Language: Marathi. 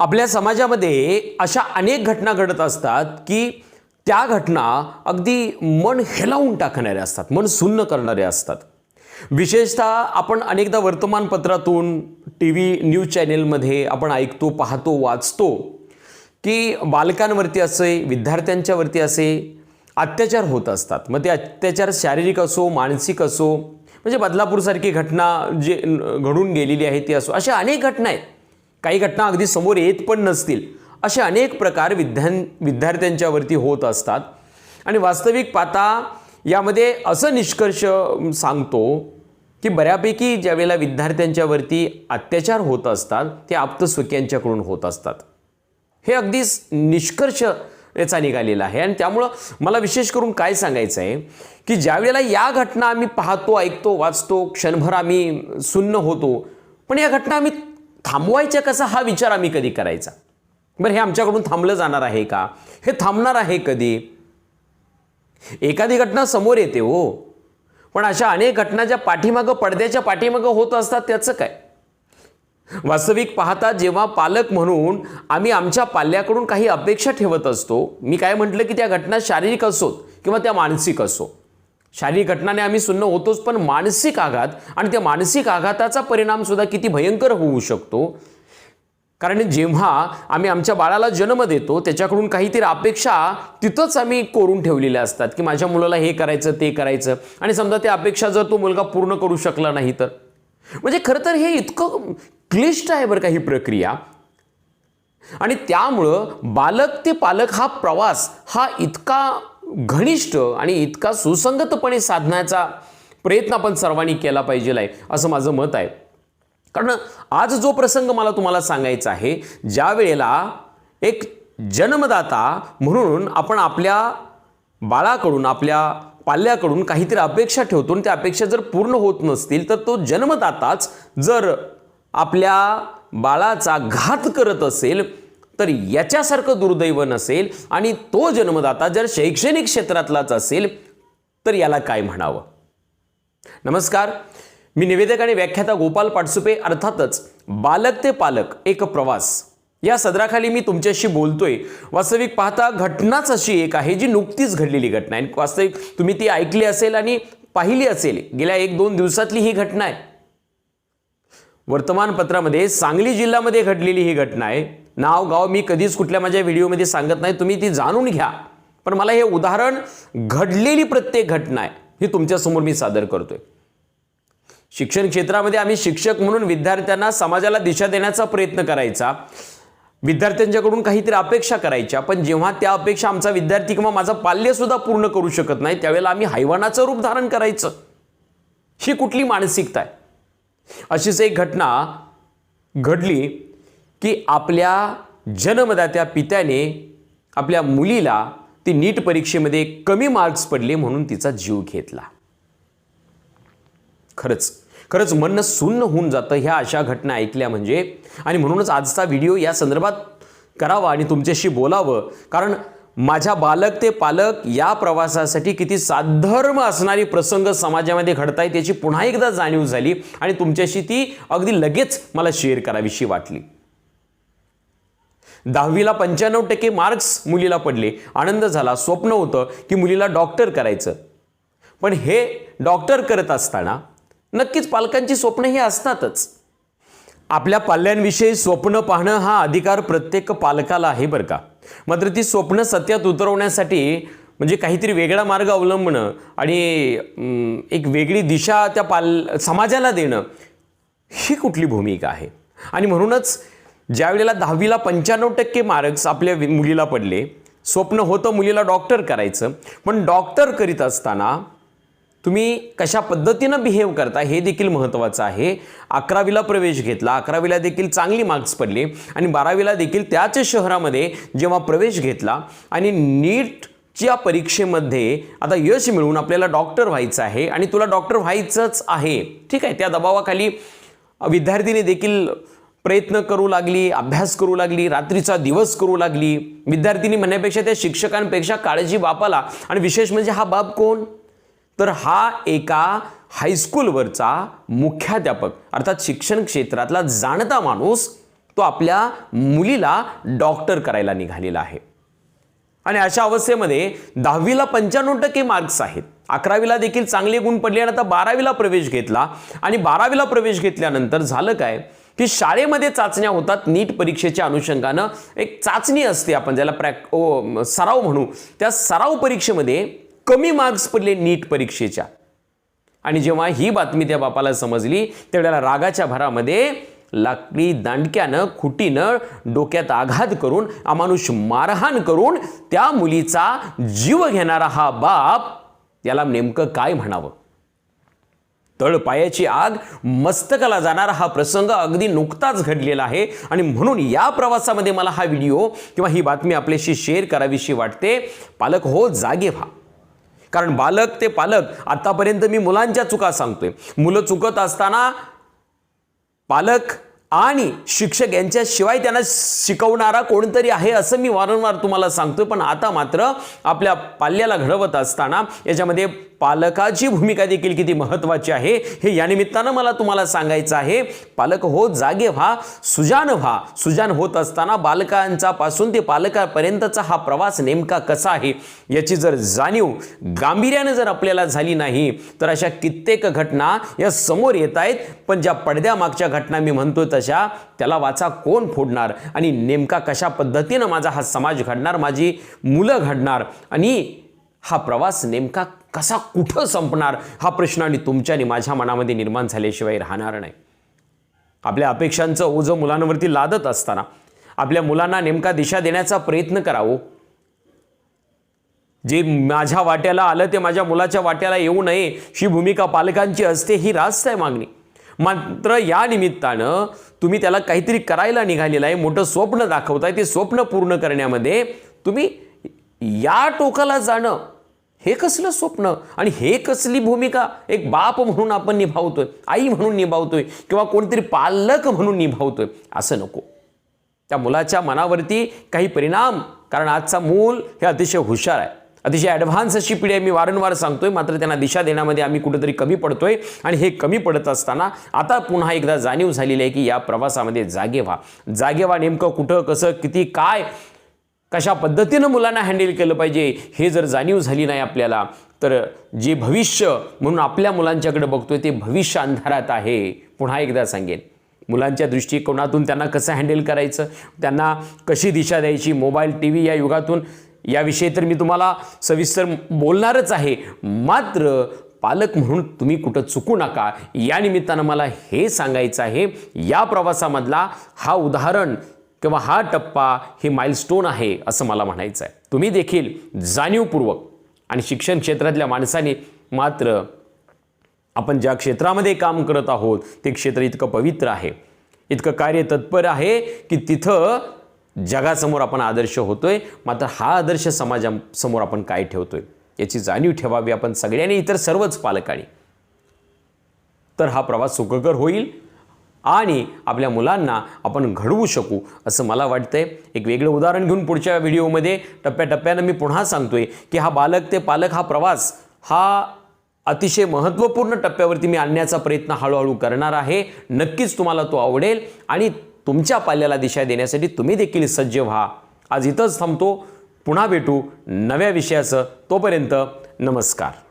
आपल्या समाजामध्ये अशा अनेक घटना घडत असतात की त्या घटना अगदी मन हेलावून टाकणाऱ्या असतात मन सुन्न करणाऱ्या असतात. विशेषतः आपण अनेकदा वर्तमानपत्रातून टी व्ही न्यूज चॅनेलमध्ये आपण ऐकतो पाहतो वाचतो की बालकांवरती असे विद्यार्थ्यांच्यावरती असे अत्याचार होत असतात. मग ते अत्याचार शारीरिक असो मानसिक असो म्हणजे बदलापूरसारखी घटना जे घडून गेलेली आहे ती असो अशा अनेक घटना आहेत. काही घटना अगदी समोर येत पण नसतील. असे अनेक प्रकार विद्यां विद्यार्थ्यांच्यावरती होत असतात. आणि वास्तविक पाहता यामध्ये असं निष्कर्ष सांगतो की बऱ्यापैकी ज्यावेळेला विद्यार्थ्यांच्यावरती अत्याचार होत असतात ते आप्तस्वकीयांच्याकडून होत असतात. हे अगदी निष्कर्ष याचा निघालेला आहे. आणि त्यामुळं मला विशेष करून काय सांगायचं आहे की ज्यावेळेला या घटना आम्ही पाहतो ऐकतो वाचतो क्षणभर आम्ही सुन्न होतो पण या घटना आम्ही थांबवायच्या कसा हा विचार आम्ही कधी करायचा? बरं हे आमच्याकडून थांबलं जाणार आहे का? हे थांबणार आहे कधी? एखादी घटना समोर येते हो. पण अशा अनेक घटना ज्या पाठीमागं पडद्याच्या पाठीमागं होत असतात त्याचं काय? वास्तविक पाहता जेव्हा पालक म्हणून आम्ही आमच्या पाल्याकडून काही अपेक्षा ठेवत असतो मी काय म्हटलं की त्या घटना शारीरिक असोत किंवा त्या मानसिक असो शारीरिक घटनाने आम्ही सुन्न होतोच पण मानसिक आघात आणि त्या मानसिक आघाताचा परिणाम सुद्धा किती भयंकर होऊ शकतो? कारण जेव्हा आम्ही आमच्या बाळाला जन्म देतो त्याच्याकडून काहीतरी अपेक्षा तिथंच आम्ही कोरून ठेवलेल्या असतात की माझ्या मुलाला हे करायचं ते करायचं. आणि समजा त्या अपेक्षा जर तो मुलगा पूर्ण करू शकला नाही तर. म्हणजे खरं तर हे इतकं क्लिष्ट आहे बरं का ही प्रक्रिया. आणि त्यामुळं बालक ते पालक हा प्रवास हा इतका घनिष्ठ आणि इतका सुसंगतपणे साधण्याचा प्रयत्न आपण सर्वांनी केला पाहिजे आहे असं माझं मत आहे. कारण आज जो प्रसंग मला तुम्हाला सांगायचा आहे ज्या वेळेला एक जन्मदाता म्हणून आपण आपल्या बाळाकडून आपल्या पाल्याकडून काहीतरी अपेक्षा ठेवतो आणि त्या अपेक्षा जर पूर्ण होत नसतील तर तो जन्मदाताच जर आपल्या बाळाचा घात करत असेल तर याच्यासारखं दुर्दैव नसेल आणि तो जन्मदाता जर शैक्षणिक क्षेत्रातलाच असेल तर याला काय म्हणावं? नमस्कार मी निवेदक आणि व्याख्याता गोपाल पाटसुपे अर्थातच बालक ते पालक एक प्रवास. या सदराखाली मी तुमच्याशी बोलतोय. वास्तविक पाहता घटनाच अशी एक आहे जी नुकतीच घडलेली घटना आहे. वास्तविक तुम्ही ती ऐकली असेल आणि पाहिली असेल. गेल्या एक दोन दिवसातली ही घटना आहे. वर्तमानपत्रामध्ये सांगली जिल्ह्यामध्ये घडलेली ही घटना आहे. नाव गाव मी कधीच कुठल्या माझ्या व्हिडिओमध्ये सांगत नाही. तुम्ही ती जाणून घ्या. पण मला हे उदाहरण घडलेली प्रत्येक घटना आहे ही तुमच्यासमोर मी सादर करतोय. शिक्षण क्षेत्रामध्ये आम्ही शिक्षक म्हणून विद्यार्थ्यांना समाजाला दिशा देण्याचा प्रयत्न करायचा. विद्यार्थ्यांच्याकडून काहीतरी अपेक्षा करायच्या पण जेव्हा त्या अपेक्षा आमचा विद्यार्थी किंवा माझा पाल्यसुद्धा पूर्ण करू शकत नाही त्यावेळेला आम्ही हैवानाचं रूप धारण करायचं. ही कुठली मानसिकता आहे? अशीच एक घटना घडली. की आपल्या जन्मदात्या पित्याने आपल्या मुलीला ती नीट परीक्षेमध्ये कमी मार्क्स पडले म्हणून तिचा जीव घेतला. खरंच खरंच म्हणणं सुन्न होऊन जातं ह्या अशा घटना ऐकल्या म्हणजे. आणि म्हणूनच आजचा व्हिडिओ या संदर्भात करावा आणि तुमच्याशी बोलावं. कारण माझ्या बालक ते पालक या प्रवासासाठी किती साधर्म असणारी प्रसंग समाजामध्ये घडताय याची पुन्हा एकदा जाणीव झाली आणि तुमच्याशी ती अगदी लगेच मला शेअर करावीशी वाटली. दहावीला पंच्याण्णव टक्के मार्क्स मुलीला पडले. आनंद झाला. स्वप्न होतं की मुलीला डॉक्टर करायचं. पण हे डॉक्टर करत असताना नक्कीच पालकांची स्वप्न ही असतातच. आपल्या पाल्यांविषयी स्वप्न पाहणं हा अधिकार प्रत्येक पालकाला आहे बरं का? मात्र ती स्वप्न सत्यात उतरवण्यासाठी म्हणजे काहीतरी वेगळा मार्ग अवलंबणं आणि एक वेगळी दिशा त्या पाल समाजाला देणं ही कुठली भूमिका आहे? आणि म्हणूनच ज्या वेळेला दहावीला पंच्याण्णव टक्के मार्क्स आपल्या मुलीला पडले स्वप्न होतं मुलीला डॉक्टर करायचं पण डॉक्टर करीत असताना तुम्ही कशा पद्धतीनं बिहेव करता हे देखील महत्त्वाचं आहे. अकरावीला प्रवेश घेतला अकरावीला देखील चांगली मार्क्स पडले आणि बारावीला देखील त्याच शहरामध्ये जेव्हा प्रवेश घेतला आणि नीटच्या परीक्षेमध्ये आता यश मिळवून आपल्याला डॉक्टर व्हायचं आहे आणि तुला डॉक्टर व्हायचंच आहे. ठीक आहे त्या दबावाखाली विद्यार्थीने देखील प्रयत्न करू लागली अभ्यास करू लागली रात्रीचा दिवस करू लागली. विद्यार्थिनी म्हणण्यापेक्षा त्या शिक्षकांपेक्षा काळजी बापाला. आणि विशेष म्हणजे हा बाप कोण? तर हा एका हायस्कूलवरचा मुख्याध्यापक. अर्थात शिक्षण क्षेत्रातला जाणता माणूस तो आपल्या मुलीला डॉक्टर करायला निघालेला आहे. आणि अशा अवस्थेमध्ये दहावीला पंच्याण्णव टक्के मार्क्स आहेत. अकरावीला देखील चांगले गुण पडले आणि आता बारावीला प्रवेश घेतला. आणि बारावीला प्रवेश घेतल्यानंतर झालं काय? की शाळेमध्ये चाचण्या होतात नीट परीक्षेच्या अनुषंगानं. एक चाचणी असते आपण ज्याला प्रॅक ओ सराव म्हणू. त्या सराव परीक्षेमध्ये कमी मार्क्स पडले नीट परीक्षेच्या. आणि जेव्हा ही बातमी त्या बापाला समजली त्यावेळेला रागाच्या भरामध्ये लाकडी दांडक्यानं खुटीनं डोक्यात आघात करून अमानुष मारहाण करून त्या मुलीचा जीव घेणारा हा बाप याला नेमकं काय म्हणावं? तळपायाची आग मस्तकाला जाणारा हा प्रसंग अगदी नुकताच घडलेला आहे. आणि म्हणून या प्रवासामध्ये मला हा व्हिडिओ किंवा ही बातमी आपल्याशी शेअर करावीशी वाटते. पालक हो जागे व्हा. कारण बालक ते पालक आतापर्यंत मी मुलांच्या चुका सांगतोय. मुलं चुकत असताना पालक आणि शिक्षक यांच्याशिवाय त्यांना शिकवणारा कोणतरी आहे असं मी वारंवार तुम्हाला सांगतो पण आता मात्र आपल्या पाल्याला घडवत असताना याच्यामध्ये पालकाची भूमिका देखील किती महत्त्वाची आहे हे या निमित्तानं मला तुम्हाला सांगायचं आहे. पालक हो जागे व्हा सुजान व्हा. सुजान होत असताना बालकांचा पासून ते पालकापर्यंतचा हा प्रवास नेमका कसा आहे याची जर जाणीव गांभीर्यानं जर आपल्याला झाली नाही तर अशा कित्येक घटना या समोर येत आहेत. पण ज्या पडद्यामागच्या घटना मी म्हणतो तर तशा त्याला वाचा कोण फोडणार? आणि नेमका कशा पद्धतीनं माझा हा समाज घडणार माझी मुलं घडणार? आणि हा प्रवास नेमका कसा कुठं संपणार? हा प्रश्न आणि तुमच्या आणि माझ्या मनामध्ये निर्माण झाल्याशिवाय राहणार नाही. आपल्या अपेक्षांचं ओझं मुलांवरती लादत असताना आपल्या मुलांना नेमका दिशा देण्याचा प्रयत्न करावं. जे माझ्या वाट्याला आलं ते माझ्या मुलाच्या वाट्याला येऊ नये. ही भूमिका पालकांची असते ही रास्त आहे मागणी. मात्र या निमित्तानं तुम्ही त्याला काहीतरी करायला निघालेलं आहे मोठं स्वप्न दाखवताय ते स्वप्न पूर्ण करण्यामध्ये तुम्ही या टोकाला जाणं हे कसलं स्वप्न? आणि हे कसली भूमिका? एक बाप म्हणून आपण निभावतोय आई म्हणून निभावतोय किंवा कोणतरी पालक म्हणून निभावतोय असं नको. त्या मुलाच्या मनावरती काही परिणाम कारण आजचा मूल हे अतिशय हुशार आहे. अतिशय ॲडव्हान्स अशी पिढी आहे मी वारंवार सांगतोय मात्र त्यांना दिशा देण्यामध्ये आम्ही कुठेतरी कमी पडतोय आणि हे कमी पडत असताना आता पुन्हा एकदा जाणीव झालेली आहे की या प्रवासामध्ये जागे व्हा. जागे व्हा नेमकं कुठं कसं किती काय कशा पद्धतीनं मुलांना हँडल केलं पाहिजे हे जर जाणीव झाली नाही आपल्याला तर जे भविष्य म्हणून आपल्या मुलांच्याकडे बघतोय ते भविष्य अंधारात आहे. पुन्हा एकदा सांगेन मुलांच्या दृष्टिकोनातून त्यांना कसं हँडल करायचं त्यांना कशी दिशा द्यायची मोबाईल टी व्ही या युगातून याविषयी तर मी तुम्हाला सविस्तर बोलणारच आहे. मात्र पालक म्हणून तुम्ही कुठं चुकू नका. या निमित्तानं मला हे सांगायचं आहे या प्रवासामधला हा उदाहरण किंवा हा टप्पा हे माइलस्टोन आहे असं मला म्हणायचं आहे. तुम्ही देखील जाणीवपूर्वक आणि शिक्षण क्षेत्रातल्या माणसाने मात्र आपण ज्या क्षेत्रामध्ये काम करत आहोत ते क्षेत्र इतकं पवित्र आहे. इतकं कार्य तत्पर आहे की तिथं जगासमोर आपण आदर्श होतोय मात्र हा आदर्श समाजासमोर आपण काय ठेवतोय याची जाणीव ठेवावी आपण सगळ्यांनी इतर सर्वच पालकांनी. तर हा प्रवास सुखकर होईल आणि आपल्या मुलांना आपण घडवू शकू असं मला वाटतंय. एक वेगळं उदाहरण घेऊन पुढच्या व्हिडिओमध्ये टप्प्याटप्प्यानं मी पुन्हा सांगतोय की हा बालक ते पालक हा प्रवास हा अतिशय महत्त्वपूर्ण टप्प्यावरती मी आणण्याचा प्रयत्न हळूहळू करणार आहे. नक्कीच तुम्हाला तो आवडेल आणि तुमच्या पाल्याला दिशा देण्यासाठी तुम्ही देखील सज्ज व्हा. आज इथंच थांबतो. पुन्हा भेटू नव्या विषयाचं. तोपर्यंत नमस्कार.